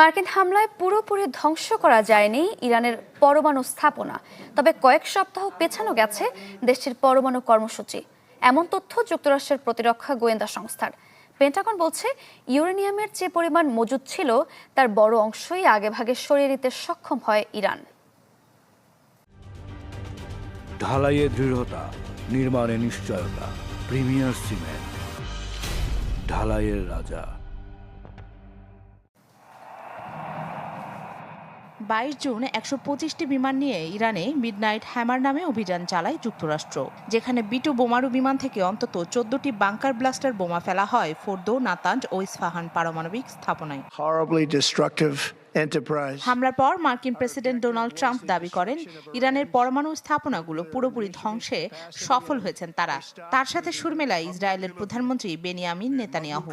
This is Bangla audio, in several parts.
মার্কিন হামলায় পুরোপুরি ধ্বংস করা যায়নি ইরানের পরমাণু স্থাপনা। তবে কয়েক সপ্তাহ পেছানো গেছে দেশটির পরমাণু কর্মসূচি। এমন তথ্য যুক্তরাষ্ট্রের প্রতিরক্ষা গোয়েন্দা সংস্থার। পেন্টাগন বলছে, ইউরেনিয়ামের যে পরিমাণ মজুদ ছিল, তার বড় অংশই আগেভাগে সরিয়ে নিতে সক্ষম হয় ইরান। ঢালাইয়ে দৃঢ়তা, নির্মাণে নিশ্চয়তা, প্রিমিয়ার সিমেন্ট, ঢালাইয়ের রাজা। বাইশ জুন একশো পঁচিশটি বিমান নিয়ে ইরানে মিডনাইট হ্যামার নামে অভিযান চালায় যুক্তরাষ্ট্র যেখানে বিটু বোমারু বিমান থেকে অন্তত চোদ্দটি বাংকার ব্লাস্টার বোমা ফেলা হয় ফোর্দো নাতাঞ্জ ও ইসফাহান পারমাণবিক স্থাপনায়। হামলার পর মার্কিন প্রেসিডেন্ট ডোনাল্ড ট্রাম্প দাবি করেন ইরানের পরমাণু স্থাপনাগুলো পুরোপুরি ধ্বংসে সফল হয়েছেন তারা। তার সাথে সুরমেলায় ইসরায়েলের প্রধানমন্ত্রী বেনিয়ামিন নেতানিয়াহু।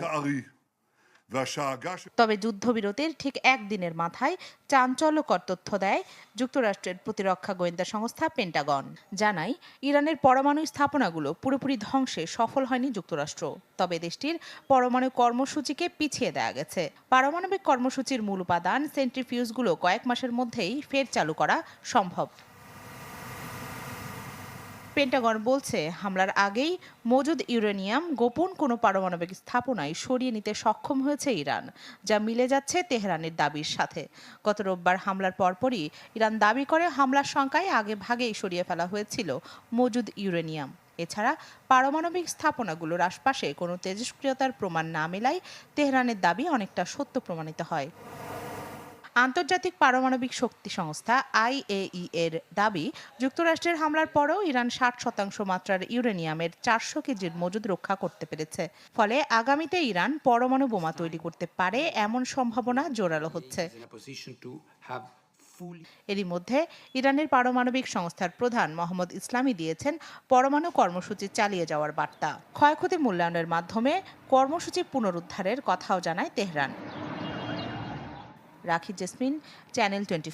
তবে যুদ্ধবিরতির ঠিক একদিনের মাথায় চাঞ্চল্যকর তথ্য দেয় যুক্তরাষ্ট্রের প্রতিরক্ষা গোয়েন্দা সংস্থা পেন্টাগন। জানায়, ইরানের পরমাণু স্থাপনাগুলো পুরোপুরি ধ্বংসে সফল হয়নি যুক্তরাষ্ট্র। তবে দেশটির পরমাণু কর্মসূচিকে পিছিয়ে দেওয়া গেছে। পারমাণবিক কর্মসূচির মূল উপাদান সেন্ট্রিফিউজগুলো কয়েক মাসের মধ্যেই ফের চালু করা সম্ভব। পেন্টাগন বলছে, হামলার আগেই মজুদ ইউরেনিয়াম গোপন কোনো পারমাণবিক স্থাপনায় সরিয়ে নিতে সক্ষম হয়েছে ইরান, যা মিলে যাচ্ছে তেহরানের দাবির সাথে। গত রোববার হামলার পরপরই ইরান দাবি করে হামলার শঙ্কায় আগে ভাগেই সরিয়ে ফেলা হয়েছিল মজুদ ইউরেনিয়াম। এছাড়া পারমাণবিক স্থাপনাগুলোর আশপাশে কোনো তেজস্ক্রিয়তার প্রমাণ না মেলায় তেহরানের দাবি অনেকটা সত্য প্রমাণিত হয়। আন্তর্জাতিক পারমাণবিক শক্তি সংস্থা আইএই এর দাবি যুক্তরাষ্ট্রের হামলার পরেও ইরান ষাট শতাংশ মাত্রার ইউরেনিয়ামের চারশো কেজির মজুদ রক্ষা করতে পেরেছে। ফলে আগামীতে ইরান পরমাণু বোমা তৈরি করতে পারে এমন সম্ভাবনা জোরালো হচ্ছে। এরই মধ্যে ইরানের পারমাণবিক সংস্থার প্রধান মোহাম্মদ ইসলামী দিয়েছেন পরমাণু কর্মসূচি চালিয়ে যাওয়ার বার্তা। ক্ষয়ক্ষতি মূল্যায়নের মাধ্যমে কর্মসূচি পুনরুদ্ধারের কথাও জানায় তেহরান। রাখি জেসমিন চ্যানেল টোয়েন্টি